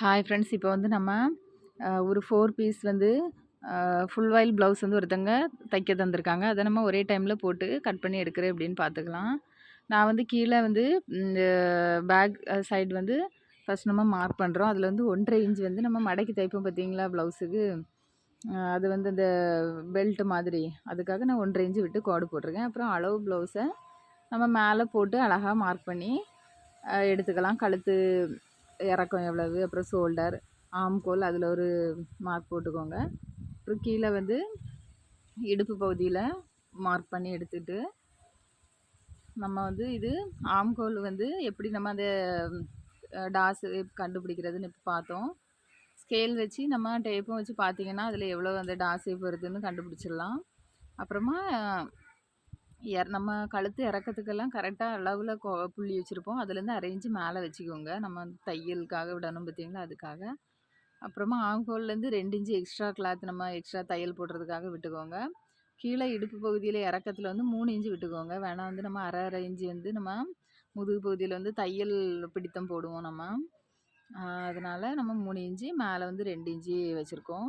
Hi friends இப்போ வந்து நம்ம ஒரு ஃபோர் பீஸ் வந்து ஃபுல் வாயில் ப்ளவுஸ் வந்து ஒருத்தங்க தைக்க தந்திருக்காங்க. அதை நம்ம ஒரே டைமில் போட்டு கட் பண்ணி எடுக்கிறேன் அப்படின்னு பார்த்துக்கலாம் நான் வந்து கீழே வந்து இந்த பேக் சைடு வந்து ஃபஸ்ட் நம்ம மார்க் பண்ணுறோம் அதில் வந்து ஒன்றரை இன்ச் வந்து நம்ம மடக்கி தைப்போம் பார்த்தீங்களா ப்ளவுஸுக்கு அது வந்து இந்த பெல்ட் மாதிரி. அதுக்காக நான் ஒன்றரை இன்ச்சு விட்டு கோடு போட்டிருக்கேன். அப்புறம் அளவு ப்ளவுஸை நம்ம மேலே போட்டு அழகாக மார்க் பண்ணி எடுத்துக்கலாம். கழுத்து இறக்கம் எவ்வளவு? அப்புறம் ஷோல்டர் ஆம்கோல் அதில் ஒரு மார்க் போட்டுக்கோங்க. அப்புறம் கீழே வந்து இடுப்பு பகுதியில் மார்க் பண்ணி எடுத்துட்டு நம்ம வந்து இது ஆம்கோல் வந்து எப்படி நம்ம அந்த டாஸ் கண்டுபிடிக்கிறதுன்னு இப்போ பார்த்தோம். ஸ்கேல் வச்சு நம்ம டேப்பும் வச்சு பார்த்தீங்கன்னா அதில் எவ்வளோ அந்த டாஸ் வருதுன்னு கண்டுபிடிச்சிடலாம். அப்புறமா நம்ம கழுத்து இறக்கத்துக்கெல்லாம் கரெக்டாக அளவில் கொ புள்ளி வச்சுருப்போம். அதுலேருந்து அரைஞ்சு மேலே வச்சுக்கோங்க. நம்ம வந்து தையலுக்காக விடணும் பார்த்தீங்களா? அதுக்காக. அப்புறமா ஆங்கோல்லேருந்து ரெண்டு இன்ச்சு எக்ஸ்ட்ரா கிளாத் நம்ம எக்ஸ்ட்ரா தையல் போடுறதுக்காக விட்டுக்கோங்க. கீழே இடுப்பு பகுதியில் இறக்கத்தில் வந்து மூணு இன்ச்சு விட்டுக்கோங்க. வேணால் வந்து நம்ம அரை அரை இன்ச்சு வந்து நம்ம முதுகு பகுதியில் வந்து தையல் பிடித்தம் போடுவோம் நம்ம. அதனால் அதனால நம்ம மூணு இன்ச்சு மேலே வந்து ரெண்டு இன்ச்சு வச்சுருக்கோம்.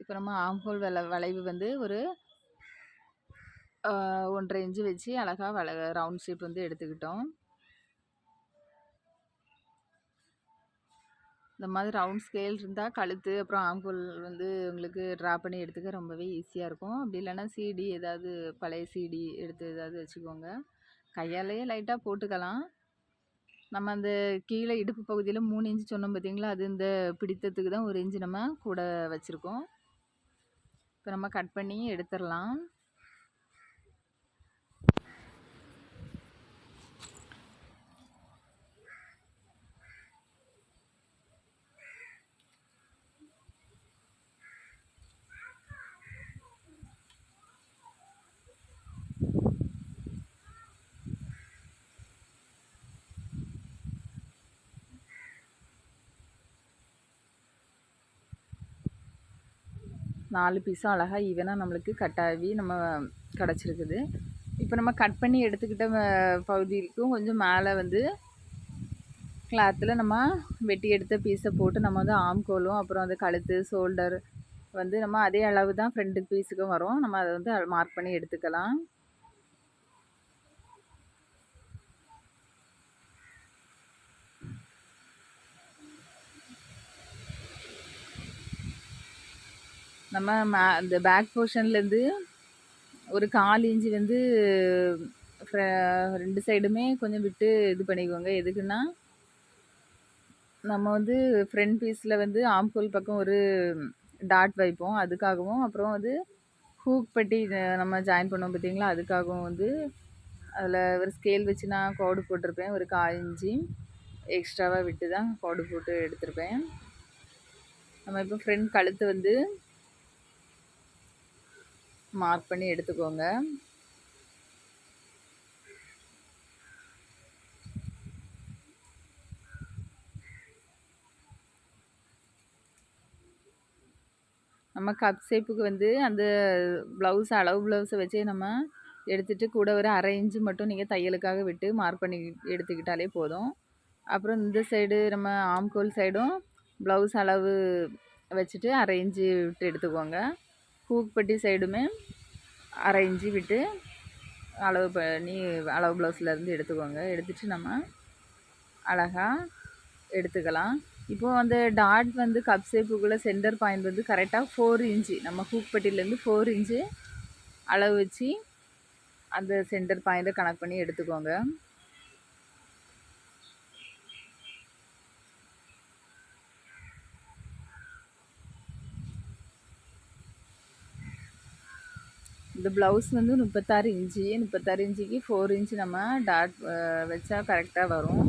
இப்போ நம்ம ஆம்ஹோல் வள வளைவு வந்து ஒரு ஒன்றரை இன்ச்சு வச்சு அழகாக வள ரவுண்ட் ஷேப் வந்து எடுத்துக்கிட்டோம். இந்த மாதிரி ரவுண்ட் ஸ்கேல் இருந்தால் கழுத்து அப்புறம் ஆம்பூல் வந்து உங்களுக்கு ட்ரா பண்ணி எடுத்துக்க ரொம்பவே ஈஸியாக இருக்கும். அப்படி இல்லைன்னா சிடி ஏதாவது பழைய சிடி எடுத்து ஏதாவது வச்சுக்கோங்க. கையாலேயே லைட்டாக போட்டுக்கலாம். நம்ம அந்த கீழே இடுப்பு பகுதியில் மூணு இன்ச்சு சொன்னோம் பார்த்தீங்களா அது இந்த பிடித்தத்துக்கு தான் ஒரு இன்ச்சு நம்ம கூட வச்சுருக்கோம். இப்போ நம்ம கட் பண்ணி எடுத்துடலாம். நாலு பீஸும் அழகாக ஈவனாக நம்மளுக்கு கட்டாகி நம்ம கிடச்சிருக்குது. இப்போ நம்ம கட் பண்ணி எடுத்துக்கிட்ட பகுதிக்கும் கொஞ்சம் மேலே வந்து கிளாத்தில் நம்ம வெட்டி எடுத்த பீஸை போட்டு நம்ம வந்து ஆம்கோலும் அப்புறம் அந்த கழுத்து ஷோல்டர் வந்து நம்ம அதே அளவு தான் ஃப்ரண்ட் பீஸுக்கும் வரும். நம்ம அதை வந்து மார்க் பண்ணி எடுத்துக்கலாம். நம்ம மே இந்த பேக் போர்ஷன்லேருந்து ஒரு கால் இஞ்சி வந்து ரெண்டு சைடுமே கொஞ்சம் விட்டு இது பண்ணிக்கோங்க. எதுக்குன்னா நம்ம வந்து ஃப்ரண்ட் பீஸில் வந்து ஆம்கோல் பக்கம் ஒரு டாட் வைப்போம். அதுக்காகவும் அப்புறம் வந்து ஹூக் பட்டி நம்ம ஜாயின் பண்ணுவோம் பார்த்தீங்களா? அதுக்காகவும் வந்து அதில் ஒரு ஸ்கேல் வச்சு நான் கோடு போட்டிருப்பேன். ஒரு கால் இஞ்சி எக்ஸ்ட்ராவாக விட்டு தான் கோடு போட்டு எடுத்திருப்பேன். நம்ம இப்போ ஃப்ரண்ட் கழுத்து வந்து மார்க் பண்ணி எடுத்துக்கோங்க. நம்ம கப் ஷேப்புக்கு வந்து அந்த ப்ளவுஸ் அளவு ப்ளவுஸை வச்சே நம்ம எடுத்துகிட்டு கூட ஒரு அரை இன்ச்சு மட்டும் நீங்கள் தையலுக்காக விட்டு மார்க் பண்ணி எடுத்துக்கிட்டாலே போதும். அப்புறம் இந்த சைடு நம்ம ஆம்கோல் சைடும் ப்ளவுஸ் அளவு வச்சுட்டு அரை இன்ச்சு விட்டு எடுத்துக்கோங்க. ஹூக் சைடுமே அரை இஞ்சி விட்டு அளவு பண்ணி அளவு ப்ளவுஸ்லேருந்து எடுத்துக்கோங்க. எடுத்துட்டு நம்ம அழகாக எடுத்துக்கலாம். இப்போது அந்த டாட் வந்து கப் ஷேப்புக்குள்ளே சென்டர் பாயிண்ட் வந்து கரெக்டாக ஃபோர் இன்ச்சு நம்ம ஹூக் ஃபோர் இன்ச்சு அளவு வச்சு அந்த சென்டர் பாயிண்ட்டை கனெக்ட் பண்ணி எடுத்துக்கோங்க. இந்த ப்ளவுஸ் வந்து முப்பத்தாறு இன்ச்சு முப்பத்தாறு இன்ச்சுக்கு ஃபோர் இன்ச்சு நம்ம டாட் வச்சா கரெக்டாக வரும்.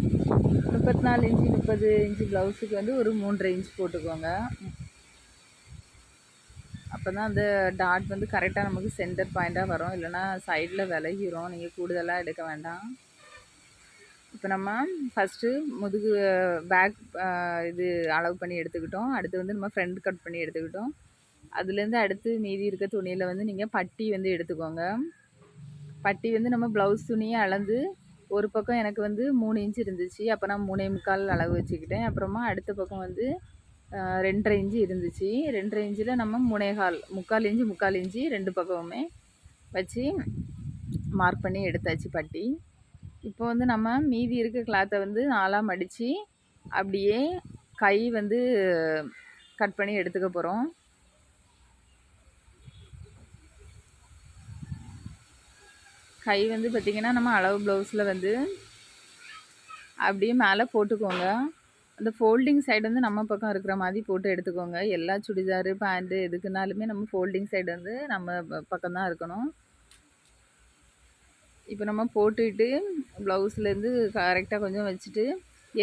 முப்பத்தி நாலு இன்ச்சு முப்பது இன்ச்சு ப்ளவுஸுக்கு வந்து ஒரு மூன்றரை இன்ச் போட்டுக்கோங்க. அப்போ தான் அந்த டாட் வந்து கரெக்டாக நமக்கு சென்டர் பாயிண்ட்டாக வரும். இல்லைன்னா சைடில் விலகிரும். நீங்கள் கூடுதலாக எடுக்க வேண்டாம். இப்போ நம்ம ஃபஸ்ட்டு முதுகு பேக் இது அளவு பண்ணி எடுத்துக்கிட்டோம். அடுத்து வந்து நம்ம ஃப்ரண்ட் கட் பண்ணி எடுத்துக்கிட்டோம். அதுலேருந்து அடுத்து மீதி இருக்க துணியில் வந்து நீங்கள் பட்டி வந்து எடுத்துக்கோங்க. பட்டி வந்து நம்ம ப்ளவுஸ் துணியை அளந்து ஒரு பக்கம் எனக்கு வந்து மூணு இன்ச் இருந்துச்சு. அப்போ நான் மூணே முக்கால் அளவு வச்சுக்கிட்டேன். அப்புறமா அடுத்த பக்கம் வந்து ரெண்டரை இன்ச்சு இருந்துச்சு. ரெண்டரை இன்ச்சில் நம்ம முனேகால் முக்கால் இன்ச்சு முக்கால் இன்ச்சு ரெண்டு பக்கமுமே வச்சு மார்க் பண்ணி எடுத்தாச்சு பட்டி. இப்போ வந்து நம்ம மீதி இருக்க கிளாத்தை வந்து நாலாக மடித்து அப்படியே கை வந்து கட் பண்ணி எடுத்துக்க போகிறோம் கை வந்து பார்த்திங்கன்னா நம்ம அளவு ப்ளவுஸில் வந்து அப்படியே மேலே போட்டுக்கோங்க. அந்த ஃபோல்டிங் சைடு வந்து நம்ம பக்கம் இருக்கிற மாதிரி போட்டு எடுத்துக்கோங்க. எல்லா சுடிதாரு பேண்ட்டு எதுக்குனாலுமே நம்ம ஃபோல்டிங் சைடு வந்து நம்ம பக்கம் தான் இருக்கணும். இப்போ நம்ம போட்டுட்டு ப்ளவுஸ்லேருந்து கரெக்டாக கொஞ்சம் வச்சுட்டு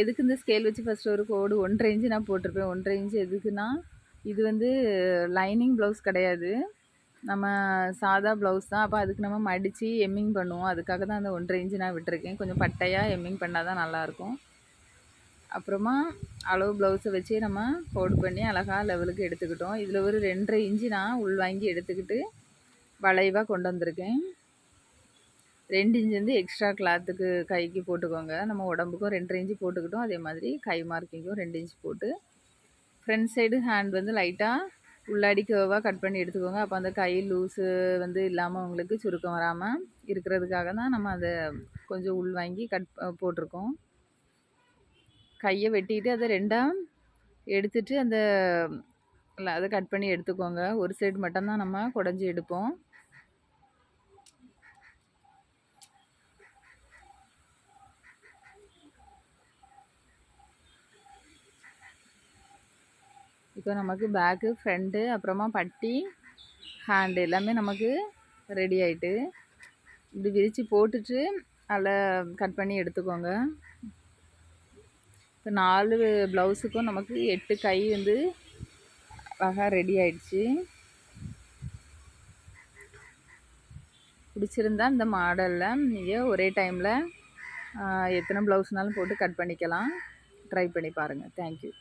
எதுக்கு இந்த ஸ்கேல் வச்சு ஃபஸ்ட்டு ஒரு கோடு ஒன்றரை இன்ச்சு நான் போட்டிருப்பேன். ஒன்றரை இன்ச்சு எதுக்குன்னா இது வந்து லைனிங் ப்ளவுஸ் கிடையாது. நம்ம சாதா ப்ளவுஸ் தான். அப்போ அதுக்கு நம்ம மடித்து எம்மிங் பண்ணுவோம். அதுக்காக தான் அந்த ஒன்றரை இன்ச்சு நான் விட்டுருக்கேன். கொஞ்சம் பட்டையாக எம்மிங் பண்ணால் தான் நல்லாயிருக்கும் அப்புறமா அளவு ப்ளவுஸை வச்சு நம்ம கோட் பண்ணி அழகாக லெவலுக்கு எடுத்துக்கிட்டோம். இதில் ஒரு ரெண்டரை இன்ச்சு நான் உள் வாங்கி எடுத்துக்கிட்டு வளைவாக கொண்டு வந்திருக்கேன். ரெண்டு இன்ச்சு வந்து எக்ஸ்ட்ரா கிளாத்துக்கு கைக்கு போட்டுக்கோங்க. நம்ம உடம்புக்கும் ரெண்டரை இன்ச்சு போட்டுக்கிட்டோம். அதே மாதிரி கை மார்க்கிங்கும் ரெண்டு இன்ச்சு போட்டு. ஃப்ரண்ட் சைடு ஹேண்ட் வந்து லைட்டாக உள்ளாடி கேவாக கட் பண்ணி எடுத்துக்கோங்க. அப்போ அந்த கை லூஸு வந்து இல்லாமல் உங்களுக்கு சுருக்கம் வராமல் இருக்கிறதுக்காக தான் நம்ம அதை கொஞ்சம் உள் வாங்கி கட் போட்டிருக்கோம். கையை வெட்டிட்டு அதை ரெண்டாக எடுத்துட்டு அந்த அதை கட் பண்ணி எடுத்துக்கோங்க. ஒரு சைடு மட்டும்தான் நம்ம குடஞ்சி எடுப்போம். இப்போ நமக்கு பேக்கு ஃப்ரண்ட்டு அப்புறமா பட்டி ஹேண்டு எல்லாமே நமக்கு ரெடி ஆகிட்டு இப்படி விரித்து போட்டுட்டு அதில் கட் பண்ணி எடுத்துக்கோங்க. இப்போ நாலு ப்ளவுஸுக்கும் நமக்கு எட்டு கை வந்து அழகாக ரெடி ஆயிடுச்சு. பிடிச்சிருந்தா இந்த மாடலில் நீங்கள் ஒரே டைமில் எத்தனை ப்ளவுஸ்னாலும் போட்டு கட் பண்ணிக்கலாம். ட்ரை பண்ணி பாருங்கள் தேங்க்யூ